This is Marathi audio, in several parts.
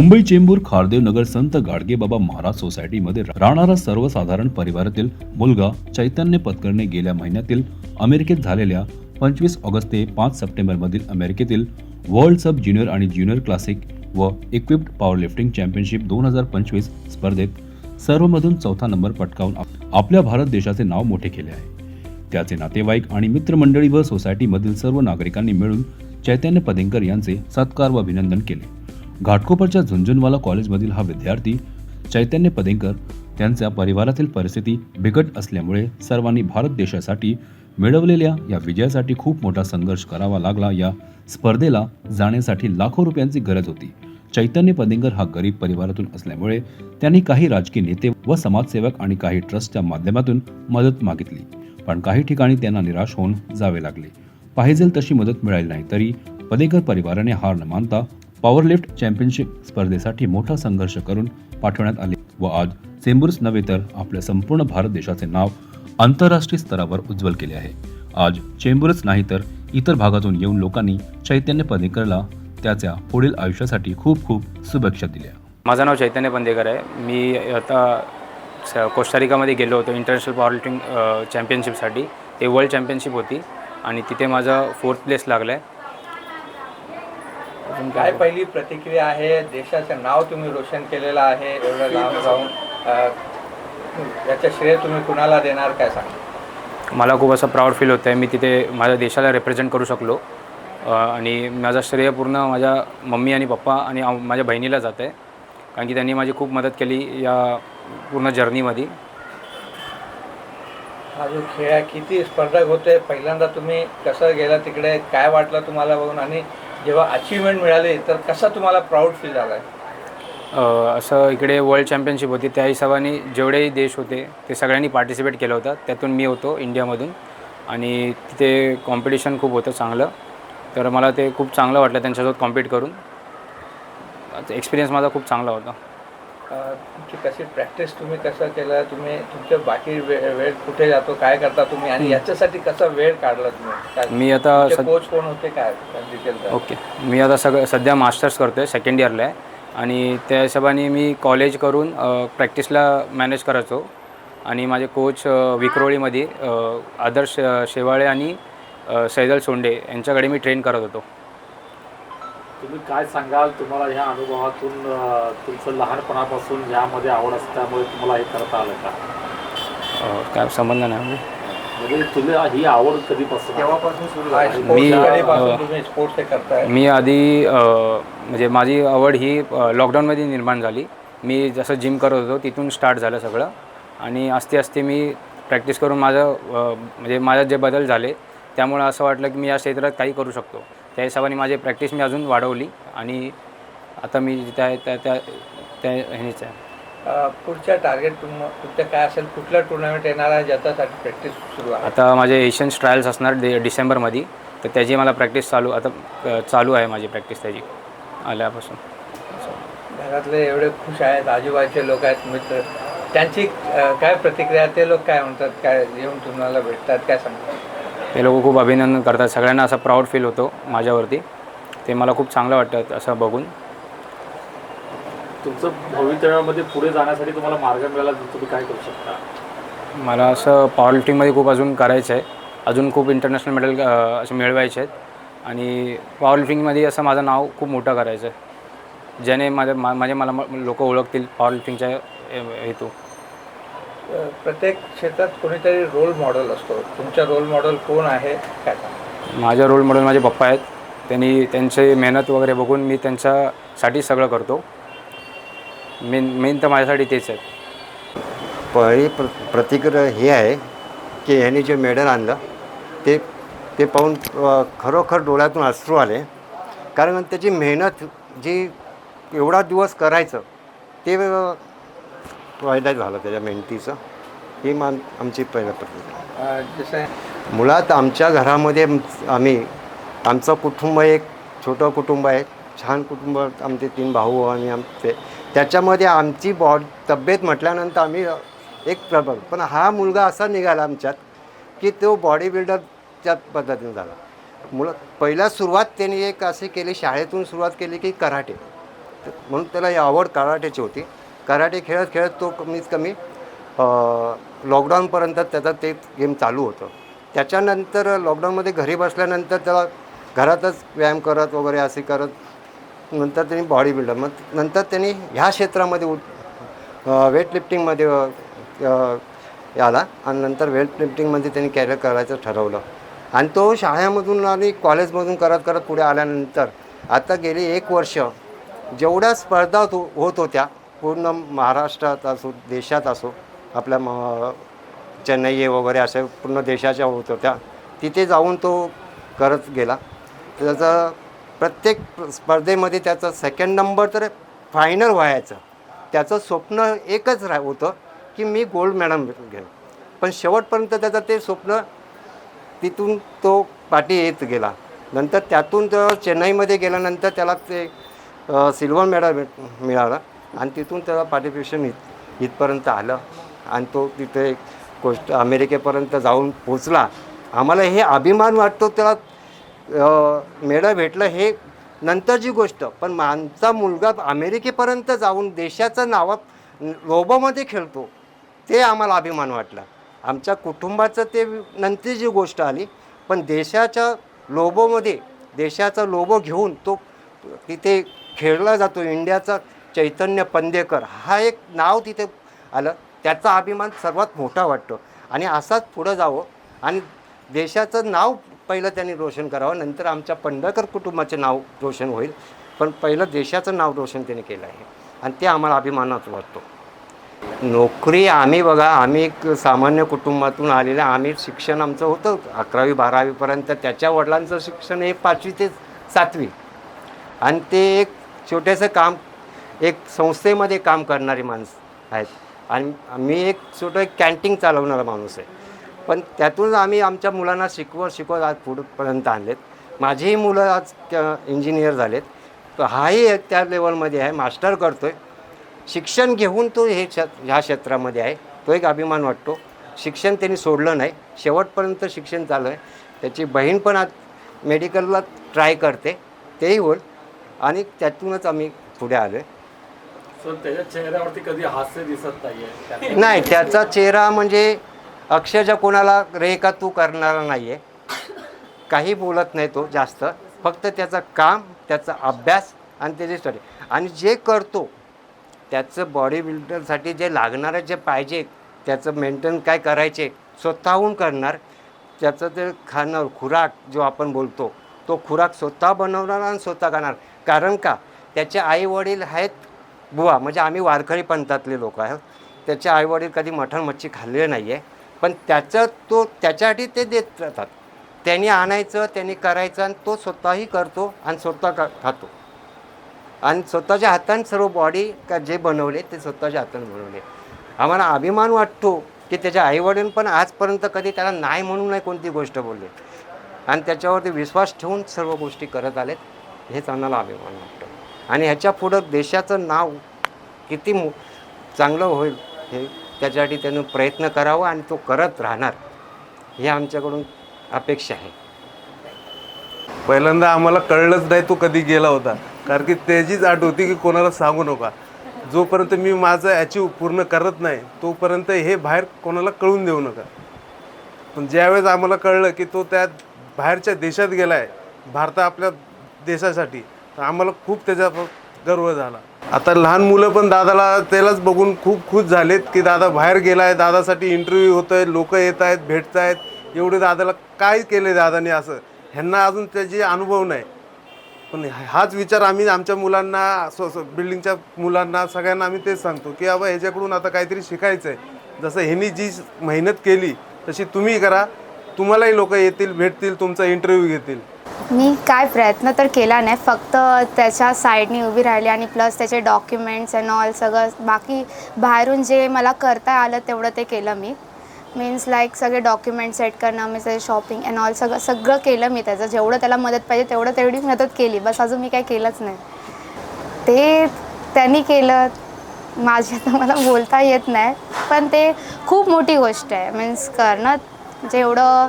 मुंबई चेंबूर खारदेव नगर संत गाडगेबाबा महाराज सोसायटीमध्ये राहणारा सर्वसाधारण परिवारातील मुलगा चैतन्य पत्करने गेल्या महिन्यातील अमेरिकेत झालेल्या पंचवीस ऑगस्ट ते पाच सप्टेंबरमधील अमेरिकेतील वर्ल्ड सब ज्युनियर आणि ज्युनियर क्लासिक व इक्विप्ड पॉवर लिफ्टिंग चॅम्पियनशिप दोन हजार पंचवीस स्पर्धेत सर्वमधून चौथा नंबर पटकावून आपल्या भारत देशाचे नाव मोठे केले आहे. त्याचे नातेवाईक आणि मित्रमंडळी व सोसायटीमधील सर्व नागरिकांनी मिळून चैतन्य पदेंकर यांचे सत्कार व अभिनंदन केले. घाटकोपरच्या झुंझुनवाला कॉलेजमधील हा विद्यार्थी चैतन्य पदेंकर त्यांच्या परिवारातील परिस्थिती बिकट असल्यामुळे सर्वांनी भारत देशासाठी मिळवलेल्या या विजयासाठी खूप मोठा संघर्ष करावा लागला. या स्पर्धेला जाण्यासाठी लाखो रुपयांची गरज होती. चैतन्य पदेंकर हा गरीब परिवारातून असल्यामुळे त्यांनी काही राजकीय नेते व समाजसेवक आणि काही ट्रस्टच्या माध्यमातून मदत मागितली. पण काही ठिकाणी त्यांना निराश होऊन जावे लागले. पाहिजे तशी मदत मिळाली नाही तरी पदेकर परिवाराने हार न मानता पॉवरलिफ्ट चॅम्पियनशिप स्पर्धेसाठी मोठा संघर्ष करून पाठवण्यात आले व आज चेंबूरच नव्हे तर आपल्या संपूर्ण भारत देशाचे नाव आंतरराष्ट्रीय स्तरावर उज्ज्वल केले आहे. आज चेंबूरच नाही तर इतर भागातून येऊन लोकांनी चैतन्य पदेकरला त्याच्या पुढील आयुष्यासाठी खूप खूप शुभेच्छा दिल्या. माझं नाव चैतन्य पंदेकर आहे. मी आता कोस्टारिकामध्ये गेलो होतो इंटरनॅशनल पॉवरलिफ्टिंग चॅम्पियनशिपसाठी. ते वर्ल्ड चॅम्पियनशिप होती आणि तिथे माझं फोर्थ प्लेस लागलं आहे अजून काय पहिली प्रतिक्रिया आहे? देशाचं नाव तुम्ही रोशन केलेलं आहे. एवढं लांब जाऊन अ, याचं श्रेय तुम्ही कुणाला देणार? काय सांगा? मला खूप असं प्राऊड फील होतं आहे मी तिथे माझ्या देशाला रिप्रेझेंट करू शकलो. अ, आणि माझा श्रेय पूर्ण माझ्या मम्मी आणि पप्पा आणि आम- माझ्या बहिणीला जात आहे कारण की त्यांनी माझी खूप मदत केली या पूर्ण जर्नीमध्ये हा जो खेळ आहे किती स्पर्धक होते? पहिल्यांदा तुम्ही कसं गेला तिकडे? काय वाटलं तुम्हाला बघून? आणि जेव्हा अचिव्हमेंट मिळाली तर कसा तुम्हाला प्राऊड फील झाला? आहे असं इकडे वर्ल्ड चॅम्पियनशिप होती. त्या हिशोबाने जेवढेही देश होते ते सगळ्यांनी पार्टिसिपेट केलं होतं. त्यातून मी होतो इंडियामधून. आणि तिथे कॉम्पिटिशन खूप होतं चांगलं. तर मला ते खूप चांगलं वाटलं त्यांच्यासोबत कॉम्पीट करून. एक्सपिरियन्स माझा खूप चांगला होता. तुमची कशी प्रॅक्टिस तुम्ही कसं केलं तुम्ही तुमचं बाकी वे- वेळ कुठे जातो काय करता तुम्ही आणि याच्यासाठी कसा वेळ काढला तुम्ही? मी आता कोच कोण होते काय? Detail okay. मी आता सगळं सध्या मास्टर्स करतो आहे सेकंड इयरला आहे. आणि त्या हिशोबाने मी कॉलेज करून प्रॅक्टिसला मॅनेज करायचो. आणि माझे कोच विक्रोळीमध्ये आदर्श शेवाळे आणि सैदल सोंडे यांच्याकडे मी ट्रेन करत होतो. तुम्ही काय सांगाल? तुम्हाला ह्या अनुभवातून तुमचं लहानपणापासून ह्यामध्ये आवड असल्यामुळे तुम्हाला हे करता आलं का? काय समजलं नाही म्हणजे म्हणजे तुला ही आवड कधीपासून सुरू मी, झाली अ, तुम्ही स्पोर्ट्स हे करताय. मी आधी म्हणजे माझी आवड ही लॉकडाऊनमध्ये निर्माण झाली. मी जसं जिम करत होतो तिथून स्टार्ट झालं सगळं. आणि आस्ते आस्ते मी प्रॅक्टिस करून माझं म्हणजे माझ्यात जे बदल झाले त्यामुळं असं वाटलं की मी या क्षेत्रात काही करू शकतो. त्या हिशोबाने माझी प्रॅक्टिस मी अजून वाढवली आणि आता मी जिथे आहे त्या त्या त्या ह्यानीच आहे. पुढच्या टार्गेट तुम तुमचं काय असेल कुठलं टुर्नामेंट येणार आहे ज्याच्यासाठी प्रॅक्टिस सुरू आहे? आता माझे एशियन्स ट्रायल्स असणार डे डिसेंबरमध्ये. तर त्याची मला प्रॅक्टिस चालू आता अ, चालू आहे माझी प्रॅक्टिस त्याची आल्यापासून. घरातले एवढे खुश आहेत आजूबाजूचे लोक आहेत मित्र. त्यांची अ, काय प्रतिक्रिया ते लोक काय म्हणतात? काय येऊन तुम्हाला भेटतात? काय सांगतात? ते लोक खूप अभिनंदन करतात. सगळ्यांना असा प्राऊड फील होतो माझ्यावरती. ते मला खूप चांगलं वाटतं असं बघून. तुमचं भवितव्यामध्ये पुढे जाण्यासाठी तुम्हाला मार्ग मिळाला तुम्ही काय करू शकता? मला असं पॉवर लिफ्टिंगमध्ये खूप अजून करायचं आहे. अजून खूप इंटरनॅशनल मेडल असे मिळवायचे आहेत. आणि पॉवर लिफ्टिंगमध्ये असं माझं नाव खूप मोठं करायचं आहे. ज्याने माझ्या मा म्हणजे मला लोक ओळखतील पॉवर लिफ्टिंगच्या हेतू. प्रत्येक क्षेत्रात कोणीतरी रोल मॉडेल असतो. तुमचा रोल मॉडेल कोण आहे काय माझ्या रोल मॉडेल माझे पप्पा आहेत. त्यांनी त्यांची मेहनत वगैरे बघून मी त्यांच्यासाठी सगळं करतो. मेन मेन तर माझ्यासाठी तेच आहेत. पहिली प्र प्रतिक्रिया हे आहे की ह्यांनी जे मेडल आणलं ते ते पाहून खरोखर डोळ्यातून अश्रू आले. कारण त्याची मेहनत जी एवढा दिवस करायचं ते फायदा झालं त्याच्या मेहनतीचं. ही मान आमची पहिलं प्रतिक्रिया. अ, जसं मुळात आमच्या घरामध्ये आम्ही आमचं कुटुंब एक छोटं कुटुंब आहे. छान कुटुंब आमचे तीन भाऊ आणि आमचे. त्याच्यामध्ये आमची बॉड तब्येत म्हटल्यानंतर आम्ही एक प्रबळ. पण हा मुलगा असा निघाला आमच्यात की तो बॉडी बिल्डरच्या पद्धतीने झाला. मुलं पहिला सुरुवात त्यांनी एक असे केली शाळेतून सुरुवात केली की कराटे. म्हणून त्याला ही आवड कराटेची होती. कराटे खेळत खेळत तो कमीत कमी लॉकडाऊनपर्यंत त्याचा ते गेम चालू होतं. त्याच्यानंतर लॉकडाऊनमध्ये घरी बसल्यानंतर त्याला घरातच व्यायाम करत वगैरे असे करत नंतर त्यांनी बॉडी बिल्डर मग नंतर त्यांनी ह्या क्षेत्रामध्ये उत वेटलिफ्टिंगमध्ये आला आणि नंतर वेटलिफ्टिंगमध्ये त्यांनी कॅरियर करायचं ठरवलं. आणि तो शाळेमधून आणि कॉलेजमधून करत करत पुढे आल्यानंतर आता गेली एक वर्ष जेवढ्या स्पर्धा होत होत्या पूर्ण महाराष्ट्रात असो देशात असो आपल्या म चेन्नई वगैरे अशा पूर्ण देशाच्या होत होत्या. तिथे जाऊन तो करत गेला. त्याचा प्रत्येक स्पर्धेमध्ये त्याचा सेकंड नंबर तर फायनल व्हायचं. त्याचं स्वप्न एकच रा होतं की मी गोल्ड मॅडम घेऊ पण शेवटपर्यंत त्याचं ते स्वप्न तिथून तो पाठी येत गेला. नंतर त्यातून तर चेन्नईमध्ये गेल्यानंतर त्याला ते सिल्वर मेडल मिळालं. आणि तिथून त्याला पार्टिसिपेशन इथ इथपर्यंत आलं. आणि तो तिथे एक गोष्ट अमेरिकेपर्यंत जाऊन पोचला. आम्हाला हे अभिमान वाटतो त्याला मेडा भेटलं हे नंतरची गोष्ट. पण आमचा मुलगा अमेरिकेपर्यंत जाऊन देशाचं नाव लोबोमध्ये खेळतो ते आम्हाला अभिमान वाटला. आमच्या कुटुंबाचं ते नंतरची गोष्ट आली. पण देशाच्या लोबोमध्ये देशाचा लोबो घेऊन तो तिथे खेळला जातो इंडियाचा चैतन्य पंदेकर हा एक नाव तिथे आलं. त्याचा अभिमान सर्वात मोठा वाटतो. आणि असाच पुढं जावं. आणि देशाचं नाव पहिलं त्यांनी रोशन करावं. नंतर आमच्या पंढरकर कुटुंबाचं नाव रोशन होईल. पण पहिलं देशाचं नाव रोशन त्यांनी केलं आहे. आणि ते आम्हाला अभिमानात वाटतो. नोकरी आम्ही बघा. आम्ही एक सामान्य कुटुंबातून आलेलं आम्ही शिक्षण आमचं होतं. अकरावी बारावीपर्यंत त्याच्या वडिलांचं शिक्षण हे पाचवी ते सातवी. आणि ते एक छोटंसं काम एक संस्थेमध्ये काम करणारी माणसं आहेत. आणि मी एक छोटं एक कॅन्टीन चालवणारा माणूस आहे. पण त्यातून आम्ही आमच्या मुलांना शिकवत शिकवत आज पुढपर्यंत आणलेत. माझीही मुलं आज इंजिनियर झालेत. तर हाही त्या लेवलमध्ये आहे. मास्टर करतो आहे शिक्षण घेऊन तो हे क्ष ह्या क्षेत्रामध्ये आहे. तो एक अभिमान वाटतो. शिक्षण त्यांनी सोडलं नाही. शेवटपर्यंत शिक्षण चालू आहे. त्याची बहीण पण आज मेडिकलला ट्राय करते. तेही होईल. आणि त्यातूनच आम्ही पुढे आलो आहे सर त्याच्या चेहऱ्यावरती कधी हास्य दिसत नाहीये. नाही त्याचा चेहरा म्हणजे अक्षरशः कोणाला रे का तू करणारा नाही आहे काही बोलत नाही तो जास्त. फक्त त्याचं काम त्याचा अभ्यास आणि त्याची स्टडी आणि जे करतो त्याचं बॉडी बिल्डरसाठी जे लागणारं जे पाहिजे त्याचं मेंटेन काय करायचे स्वतःहून करणार. त्याचं ते खाणार खुराक जो आपण बोलतो तो खुराक स्वतः बनवणार आणि स्वतः खाणार. कारण का? त्याचे आई वडील आहेत बुवा म्हणजे आम्ही वारकरी पंथातले लोक आहोत. त्याचे आईवडील कधी मटण मच्छी खाल्ले नाही आहे पण त्याचं तो त्याच्यासाठी ते देत राहतात त्यांनी आणायचं त्यांनी करायचं आणि तो स्वतःही करतो आणि स्वतः का खातो. आणि स्वतःच्या हाताने सर्व बॉडी का जे बनवले ते स्वतःच्या हाताने बनवले. आम्हाला अभिमान वाटतो की त्याच्या आईवडील पण आजपर्यंत कधी त्याला नाही म्हणून नाही कोणती गोष्ट बोलले. आणि त्याच्यावरती विश्वास ठेवून सर्व गोष्टी करत आलेत हेच आम्हाला अभिमान वाटतो. आणि ह्याच्या पुढं देशाचं नाव किती मो चांगलं होईल हे त्याच्यासाठी त्यानं प्रयत्न करावा आणि तो करत राहणार. हे आमच्याकडून अपेक्षा आहे. पहिल्यांदा आम्हाला कळलंच नाही तो कधी गेला होता. कारण की त्याचीच आठ होती की कोणाला सांगू नका. जोपर्यंत मी माझं अचीव पूर्ण करत नाही तोपर्यंत हे बाहेर कोणाला कळून देऊ नका. पण ज्यावेळेस आम्हाला कळलं की तो त्या बाहेरच्या देशात गेला आहे भारता आपल्या देशासाठी तर आम्हाला खूप त्याचा गर्व झाला. आता लहान मुलं पण दादाला त्यालाच बघून खूप खुश झालेत की दादा बाहेर गेला आहे दादासाठी इंटरव्ह्यू होत आहे लोक येत आहेत भेटत आहेत एवढे दादाला काय केले दादाने असं? ह्यांना अजून त्याचे अनुभव नाही. पण हाच विचार आम्ही आमच्या मुलांना स्व- बिल्डिंगच्या मुलांना सगळ्यांना आम्ही तेच सांगतो की बाबा ह्याच्याकडून आता काहीतरी शिकायचं आहे जसं ह्यांनी जी मेहनत केली तशी तुम्ही करा. तुम्हालाही लोक येतील भेटतील तुमचा इंटरव्ह्यू घेतील. मी काय प्रयत्न तर केला नाही. फक्त त्याच्या साईडनी उभी राहिली आणि प्लस त्याचे डॉक्युमेंट्स अँड ऑल सगळं बाकी बाहेरून जे मला करता आलं तेवढं ते केलं मी. मीन्स लाईक सगळे डॉक्युमेंट सेट करणं मी त्याचे शॉपिंग अँड ऑल सगळं सगळं केलं मी त्याचं. जेवढं त्याला मदत पाहिजे तेवढं तेवढी मदत केली. बस अजून मी काय केलंच नाही. ते त्यांनी केलं. माझे तर मला बोलता येत नाही. पण ते खूप मोठी गोष्ट आहे. मीन्स करणं जेवढं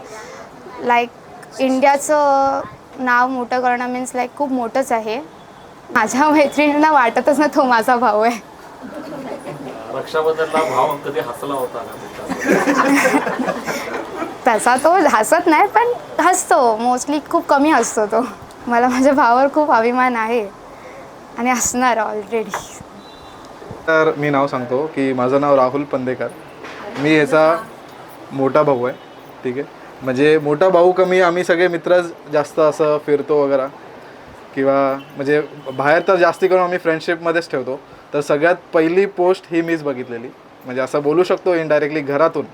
लाईक इंडियाचं नाव मोठं करणं मीन्स लाईक खूप मोठंच आहे. माझ्या मैत्रिणींना वाटतच ना तो माझा भाऊ आहे. रक्षाबंधनला भाव कधी हसला होता का? तुमचा? तसा तो हसत नाही पण हसतो. मोस्टली खूप कमी हसतो तो. मला माझ्या भावावर खूप अभिमान आहे. आणि असणार ऑलरेडी तर मी नाव सांगतो की माझं नाव राहुल पंदेकर. मी याचा मोठा भाऊ आहे. ठीक आहे? म्हणजे मोठा भाऊ कमी आम्ही सगळे मित्रच जास्त असं फिरतो वगैरे. किंवा म्हणजे बाहेर तर जास्ती करून आम्ही फ्रेंडशिपमध्येच ठेवतो. तर सगळ्यात पहिली पोस्ट ही मीच बघितलेली. म्हणजे असं बोलू शकतो इनडायरेक्टली घरातून.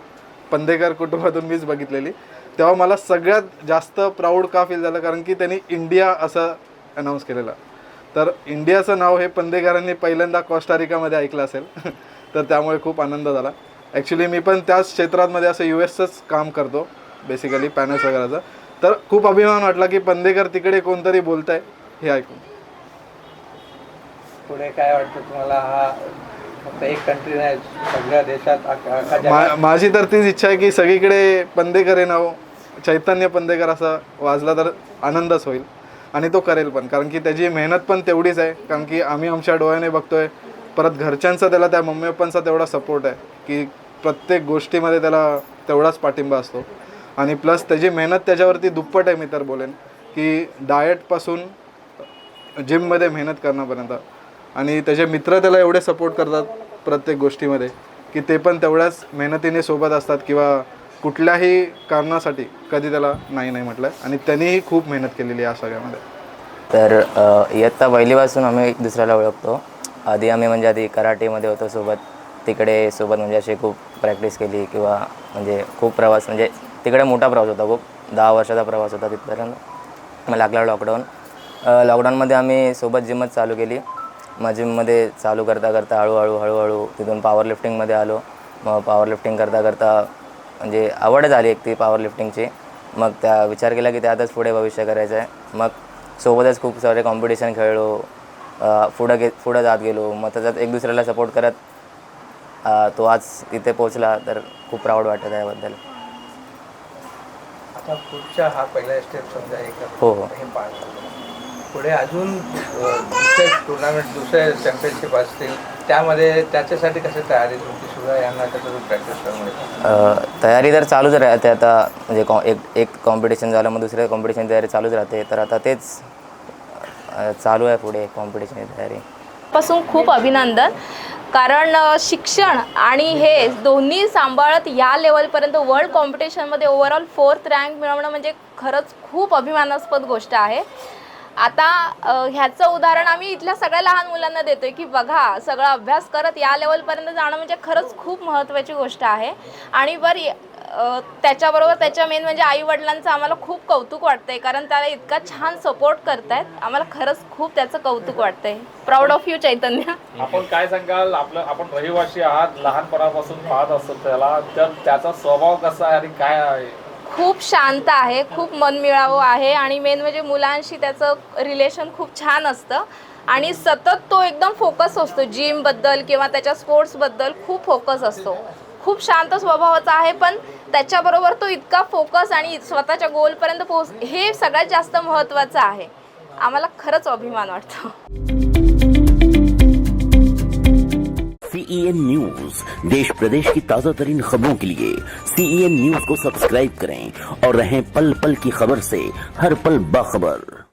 पंदेकर कुटुंबातून मीच बघितलेली. तेव्हा मला सगळ्यात जास्त प्राऊड का फील झालं? कारण की त्यांनी इंडिया असं अनाऊन्स केलेलं. तर इंडियाचं नाव हे पंदेकरांनी पहिल्यांदा कॉस्टारिकामध्ये ऐकलं असेल. तर त्यामुळे खूप आनंद झाला. ॲक्च्युली मी पण त्याच क्षेत्रामध्ये असं यू एसचंच काम करतो. बेसिकली पॅनल्स वगैरेचं. तर खूप अभिमान वाटला की पंदेकर तिकडे कोणतरी बोलत आहे हे ऐकून. पुढे काय वाटतं तुम्हाला हा फक्त एक कंट्री नाही सगळ्या देशात माझी तर तीच इच्छा आहे की सगळीकडे पंदेकर हे. नाव चैतन्य पंदेकर असं वाजला तर आनंदच होईल. आणि तो करेल पण कारण की त्याची मेहनत पण तेवढीच आहे. कारण की आम्ही आमच्या डोळ्याने बघतोय परत घरच्यांचा त्याला त्या मम्मी पप्पांचा तेवढा सपोर्ट आहे की प्रत्येक गोष्टीमध्ये त्याला तेवढाच पाठिंबा असतो. आणि प्लस त्याची मेहनत त्याच्यावरती दुप्पट आहे मी तर बोलेन की डाएटपासून जिममध्ये मेहनत करण्यापर्यंत. आणि त्याचे मित्र त्याला एवढे सपोर्ट करतात प्रत्येक गोष्टीमध्ये की ते पण तेवढ्याच मेहनतीने सोबत असतात किंवा कुठल्याही कारणासाठी कधी त्याला नाही नाही म्हटलं. आणि त्यांनीही खूप मेहनत केलेली आहे या सगळ्यामध्ये. तर इयत्ता पहिलीपासून आम्ही एक दुसऱ्याला ओळखतो. आधी आम्ही म्हणजे आधी कराटेमध्ये होतो सोबत. तिकडे सोबत म्हणजे अशी खूप प्रॅक्टिस केली किंवा म्हणजे खूप प्रवास म्हणजे तिकडे मोठा प्रवास होता खूप. दहा वर्षाचा प्रवास होता तिथपर्यंत. मग लागला लॉकडाऊन लॉकडाऊनमध्ये आम्ही सोबत जिमच चालू केली. मग जिममध्ये चालू करता करता हळूहळू हळूहळू तिथून पॉवर लिफ्टिंगमध्ये आलो. मग पॉवर लिफ्टिंग करता करता म्हणजे आवडच आली एक ती पॉवर लिफ्टिंगची मग त्या विचार केला की त्यातच पुढे भविष्य करायचं आहे. मग सोबतच खूप सारे कॉम्पिटिशन खेळलो. पुढं गे पुढं जात गेलो. मग त्याच्यात एक दुसऱ्याला सपोर्ट करत तो आज तिथे पोचला तर खूप प्राऊड वाटत आहे याबद्दल. आता पुढच्या हा पहिला स्टेप समजा एक हो, हो. हे पार. पुढे अजून दुसरे टुर्नामेंट दुसरे चॅम्पियनशिप असतील त्यामध्ये त्याच्यासाठी कशी तयारी तुमची सुद्धा यांना कसं प्रॅक्टिस करून तयारी तर चालूच राहते आता. म्हणजे कॉ एक एक कॉम्पिटिशन झालं मग दुसऱ्या कॉम्पिटिशन तयारी चालूच राहते. तर आता तेच चालू आहे पुढे कॉम्पिटिशनची तयारी. पासून खूप अभिनंदन. कारण शिक्षण आणि हे दोन्ही सांभाळत या लेवलपर्यंत वर्ल्ड कॉम्पिटिशनमध्ये ओव्हरऑल फोर्थ रँक मिळवणं म्हणजे खरंच खूप अभिमानास्पद गोष्ट आहे. आता ह्याचं उदाहरण आम्ही इथल्या सगळ्या लहान मुलांना देतोय की बघा सगळा अभ्यास करत या लेवलपर्यंत जाणं म्हणजे खरंच खूप महत्त्वाची गोष्ट आहे. आणि बरं त्याच्याबरोबर त्याच्या मेन म्हणजे आई वडिलांचं आम्हाला खूप कौतुक वाटतंय. कारण त्याला इतका छान सपोर्ट करतायत. आम्हाला खरंच खूप त्याचं कौतुक वाटतंय. Proud of you Chaitanya. आपण काय सांगाल? आपलं आपण रहिवासी आहात लहानपणापासून पाहत असतो त्याला. तर त्याचा स्वभाव कसा आहे आणि काय आहे? खूप शांत आहे खूप मनमिळावू आहे आणि मेन म्हणजे मुलांशी त्याचं रिलेशन खूप छान असतं. आणि सतत तो एकदम फोकस असतो. जिमबद्दल किंवा त्याच्या स्पोर्ट्सबद्दल खूप फोकस असतो. खूप शांत स्वभावाचा आहे पण त्याच्याबरोबर तो इतका फोकस आणि स्वतःच्या गोलपर्यंत पोहोच हे सगळ्यात जास्त महत्त्वाचं आहे. आम्हाला खरंच अभिमान वाटतो. सीईएन न्यूज देश प्रदेश की ताजा तरीन खबरों के लिए सीईएन न्यूज को सब्सक्राइब करें और रहें पल पल की खबर से हर पल बाखबर।